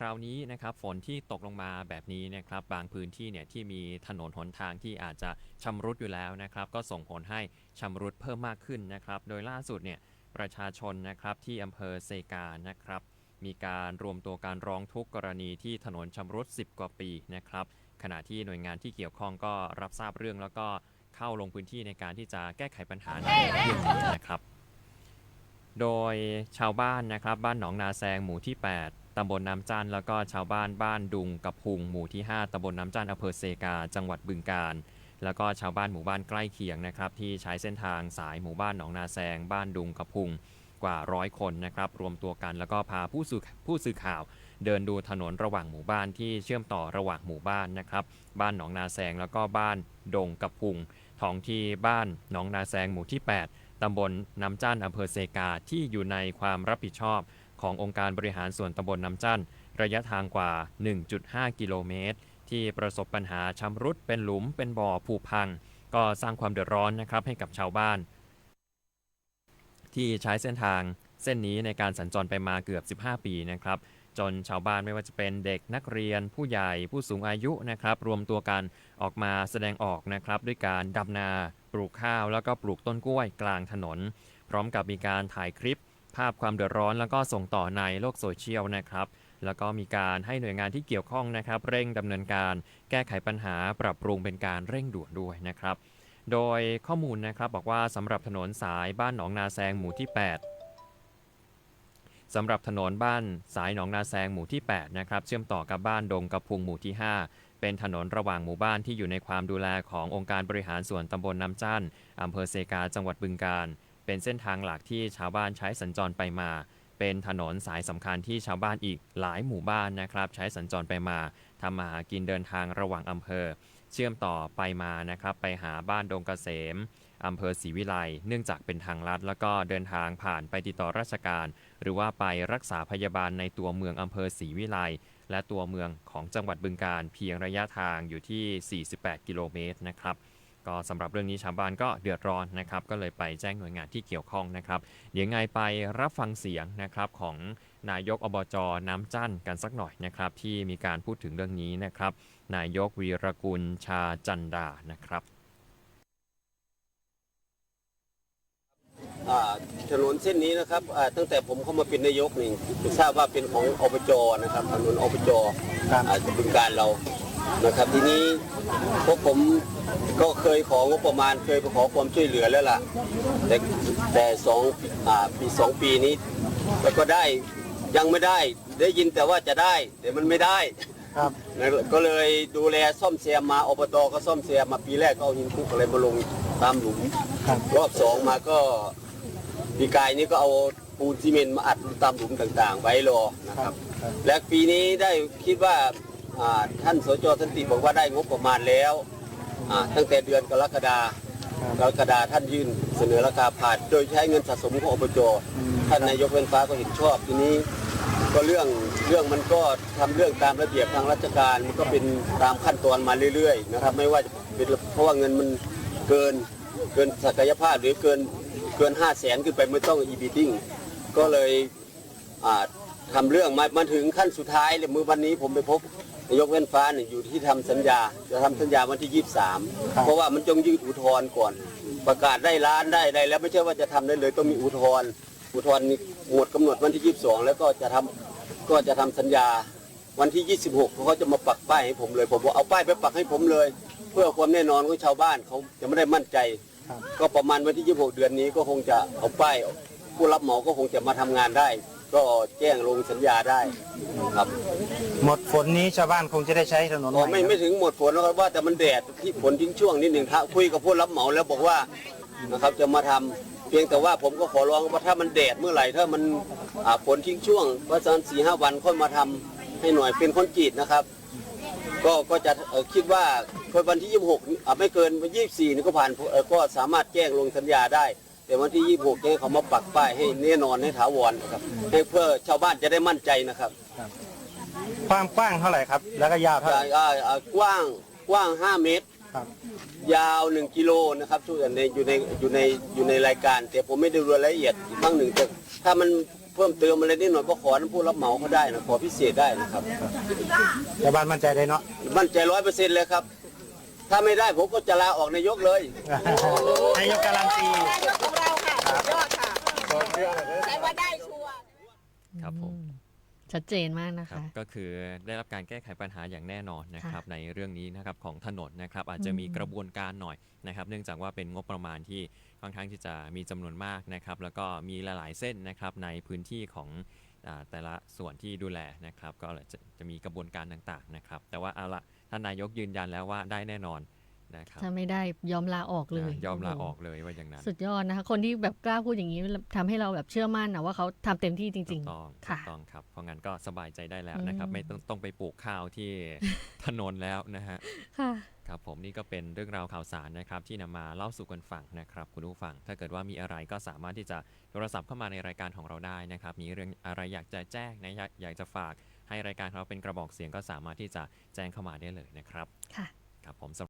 คราวนี้นะครับฝนที่ตกลงมาแบบนี้นะครับบางพื้นที่เนี่ยที่มีถนนหนทางที่อาจจะชำรุดอยู่แล้วนะครับก็ส่งผลให้ชำรุดเพิ่มมากขึ้นนะครับ โดยล่าสุดเนี่ยประชาชนนะครับที่อำเภอเซกานะครับ มีการรวมตัวการร้องทุกข์กรณีที่ถนนชำรุด 10 กว่าปีนะครับขณะที่หน่วยงานที่เกี่ยวข้องก็รับทราบเรื่องแล้วก็เข้าลงพื้นที่ในการที่จะแก้ไขปัญหาในเรื่องนี้นะครับ โดยชาวบ้านนะครับบ้านหนองนาแซงหมู่ที่ 8 ตำบลน้ำจันแล้วก็ชาวบ้านบ้านดุงกับพุงหมู่ที่ 5ตำบลน้ำจันอำเภอเซกา จังหวัดบึงกาฬแล้วก็ชาวบ้านหมู่บ้านใกล้เคียงนะครับที่ใช้เส้นทางสายหมู่บ้านหนองนาแซง บ้านดุงกับพุงกว่าร้อยคนนะครับรวมตัวกันแล้วก็พาผู้สื่อผู้สื่อข่าว เดินดูถนนระหว่างหมู่บ้านที่เชื่อมต่อระหว่างหมู่บ้านนะครับบ้านหนองนาแซงแล้วก็บ้านดงกับพุงท้องที่บ้านหนองนาแซงหมู่ที่ 8ตำบลน้ำจันอำเภอเซกาที่อยู่ในความรับผิดชอบ ขององค์การบริหารส่วนตำบลน้ำจันระยะทางกว่า 1.5 กิโลเมตร ที่ประสบปัญหาชำรุดเป็นหลุมเป็นบ่อผุพัง ก็สร้างความเดือดร้อนนะครับให้กับชาวบ้าน ที่ใช้เส้นทางเส้นนี้ในการสัญจรไปมาเกือบ 15 ปีนะครับจนชาวบ้านไม่ว่าจะเป็นเด็กนักเรียนผู้ใหญ่ผู้สูงอายุนะครับรวมตัวกันออกมาแสดงออกนะครับด้วยการดำนา ปลูกข้าวแล้วก็ปลูกต้นกล้วยกลางถนน พร้อมกับมีการถ่ายคลิป ภาพความเดือดร้อนแล้วก็ส่งต่อในโลกโซเชียลนะครับแล้วก็มีการให้หน่วยงานที่เกี่ยวข้องนะครับ เร่งดำเนินการ แก้ไขปัญหาปรับปรุงเป็นการเร่งด่วนด้วยนะครับ โดยข้อมูลนะครับบอกว่าสำหรับถนนสายบ้านหนองนาแซงหมู่ที่ 8สำหรับถนนบ้านสายหนองนาแซงหมู่ที่8นะครับเชื่อมต่อกับบ้านดงกระพุงหมู่ที่ 5 เป็นถนนระหว่างหมู่บ้านที่อยู่ในความดูแลขององค์การบริหารส่วนตำบลน้ำจั่นอำเภอเซกาจังหวัดบึงกาฬ เป็นเส้นทางหลักที่ชาวบ้านใช้สัญจรไปมา เป็นถนนสายสำคัญที่ชาวบ้านอีกหลายหมู่บ้านนะครับ ใช้สัญจรไปมาทำมาหากินเดินทางระหว่างอำเภอ เชื่อมต่อไปมานะครับไปหาบ้านดงเกษมอำเภอศรีวิไลเนื่องจากเป็นทางลัด แล้วก็เดินทางผ่านไปติดต่อราชการ หรือว่าไปรักษาพยาบาลในตัวเมืองอำเภอศรีวิไลและตัวเมืองของจังหวัดบึงกาฬเพียงระยะทางอยู่ที่ 48 กิโลเมตรนะครับ ก็สำหรับเรื่องนี้ชาวบ้านก็เดือดร้อนนะครับ ก็เลยไปแจ้งหน่วยงานที่เกี่ยวข้องนะครับเดี๋ยวไงไปรับฟังเสียงนะครับของนายกอบจน้ำจั่นกันสักหน่อยนะครับ ที่มีการพูดถึงเรื่องนี้นะครับ นายกวีรกุลชาจันดานะครับอ่าถนนเส้นนี้นะครับอ่าตั้งแต่ผมเข้ามาเป็นนายกนี่ทราบว่าเป็นของอบจนะครับถนนอบจอ่าบึงการเรา นะครับทีนี้พวกผมก็เคยของงบประมาณเคยไปขอความช่วยเหลือแล้วล่ะ แต่แต่สองอ่าปีสองปีนี้แล้วก็ได้ยังไม่ได้ได้ยินแต่ว่าจะได้ แต่มันไม่ได้ครับนะก็เลยดูแลซ่อมแซมมาอบตก็ซ่อมแซมมาปีแรกก็เอาหินคลุกอะไรมาลงตามหลุมครับรอบสองมาก็ปีกายนี้ก็เอาปูนซีเมนต์มาอัดตามหลุมต่างๆ ไว้รอนะครับครับและปีนี้ได้คิดว่าอ่า ท่านสจสันติบอกว่าได้งบประมาณแล้วอ่าตั้งแต่เดือนกรกฎาคมกรกฎาท่านยื่นเสนอราคาผ่านโดยใช้เงินสะสมของอบจท่านนายกเวนฟ้าก็เห็นชอบทีนี้ก็เรื่องเรื่องมันก็ทำเรื่องตามระเบียบทางราชการมันก็เป็นตามขั้นตอนมาเรื่อยๆนะครับไม่ว่าจะเป็นเพราะว่าเงินมันเกินเกินศักยภาพหรือเกินเกินห้าแสนขึ้นไปไม่ต้อง e-bidding ก็เลยอ่าทำเรื่องมามาถึงขั้นสุดท้ายเลยเมื่อวันนี้ผมไปพบนา ยกเว้นฟ้าเนี่ยอยู่ที่ทำสัญญา จะทำสัญญาวันที่ 23 เพราะว่ามันจงยืดอุทธรณ์ก่อน ประกาศได้ล้านได้อะไรแล้วไม่ใช่ว่าจะทำได้เลยต้องมีอุทธรณ์อุทธรณ์นี่หมดกำหนดวันที่ 22 แล้วก็จะทำก็จะทำสัญญาวันที่ 26เขาก็จะมาปักป้ายให้ผมเลย ผมบอกเอาป้ายไปปักให้ผมเลย เพื่อความแน่นอนของชาวบ้านเขาจะไม่ได้มั่นใจครับก็ประมาณวันที่ 26 เดือนนี้ก็คงจะเอาป้ายผู้รับเหมาก็คงจะมาทำงานได้ ก็แจ้งลงสัญญาได้ครับ หมดฝนนี้ชาวบ้านคงจะได้ใช้ถนนอ๋อใหไม่ไม่ถึงหมดฝนนะครับว่าแต่มันแดดที่ฝนทิ้งช่วงนิดหนึ่งถ้าคุยกับผู้รับเหมาแล้วบอกว่านะครับจะมาทำเพียงแต่ว่าผมก็ขอร้องว่าถ้ามันแดดเมื่อไหร่ถ้ามันอ่าฝนทิ้งช่วงว่าสักสี่ห้าวันค่อยมาทำให้หน่อยเป็นคอนกรีตนะครับ ก็ก็จะเอ่อคิดว่าวันที่ 26อะไม่เกินวัน24 นี่ก็ผ่านเอ่อก็สามารถแจ้งลงสัญญาได้แต่วันที่ 26เนี่ยเขามาปักป้ายให้แน่นอนให้ถาวรนะครับให้เพื่อชาวบ้านจะได้มั่นใจนะครับ ความกว้างเท่าไหร่ครับ แล้วก็ยาวเท่าไหร่ อ่าอ่ากว้างกว้าง 5 เมตร ครับ ยาว 1 กิโลนะครับทุกอย่างในอยู่ในอยู่ในอยู่ในรายการ แต่ผมไม่ได้ดูรายละเอียดอีกครั้งหนึ่งแต่ถ้ามันเพิ่มเติมอะไรนิดหน่อยก็ขอน้ำผู้รับเหมาเขาได้นะขอพิเศษได้นะครับ ชาวบ้านมั่นใจได้เนาะ มั่นใจร้อยเปอร์เซ็นต์เลยครับ ถ้าไม่ได้ผมก็จะลาออกนายกเลย นายกการันตี ของเราค่ะสุดยอดค่ะใช้ว่าได้ชัวร์ ครับผม อื ชัดเจนมากนะครัคะ บก็คือได้รับการแก้ไขปัญหาอย่างแน่นอนนะครับในเรื่องนี้นะครับของถนนนะครับอาจจะมีอืม กระบวนการหน่อยนะครับเนื่องจากว่าเป็นงบประมาณที่ค่อนข้างที่จะมีจำนวนมากนะครับแล้วก็มีหลายๆเส้นนะครับในพื้นที่ของอาแต่ละส่วนที่ดูแลนะครับก็เลยจะจะมีกระบวนการต่างๆนะครับแต่ว่าเอาละท่านนายกยืนยันแล้วว่าได้แน่นอน นะครับถ้าไม่ได้ยอมลาออกเลยอ่ายอมลาโโหออกเลยว่าอย่างนั้น สุดยอดนะคะ คนที่แบบกล้าพูดอย่างนี้ทำให้เราแบบเชื่อมั่นนะว่าเขาทำเต็มที่จถูริงกต้องถูค่ะกต้องครับ เพราะงั้นก็สบายใจได้แล้วนะครับอืมไม่ต้องต้องไปปลูกข้าวที่ถนนแล้วนะฮะๆค่ะครับผมนี่ก็เป็นเรื่องราวข่าวสารนะครับที่นำมาเล่าสู่กันฟังนะครับคุณผู้ฟัง ถ้าเกิดว่ามีอะไรก็สามารถที่จะโทรศัพท์เข้ามาในรายการของเราได้นะครับ มีเรื่องอะไรอยากจะแจ้งนะอยากอยากจะฝากให้รายการของเราเป็นกระบอกเสียงก็สามารถที่จะแจ้งเข้ามาได้เลยนะครับ ค่ะ ครับผม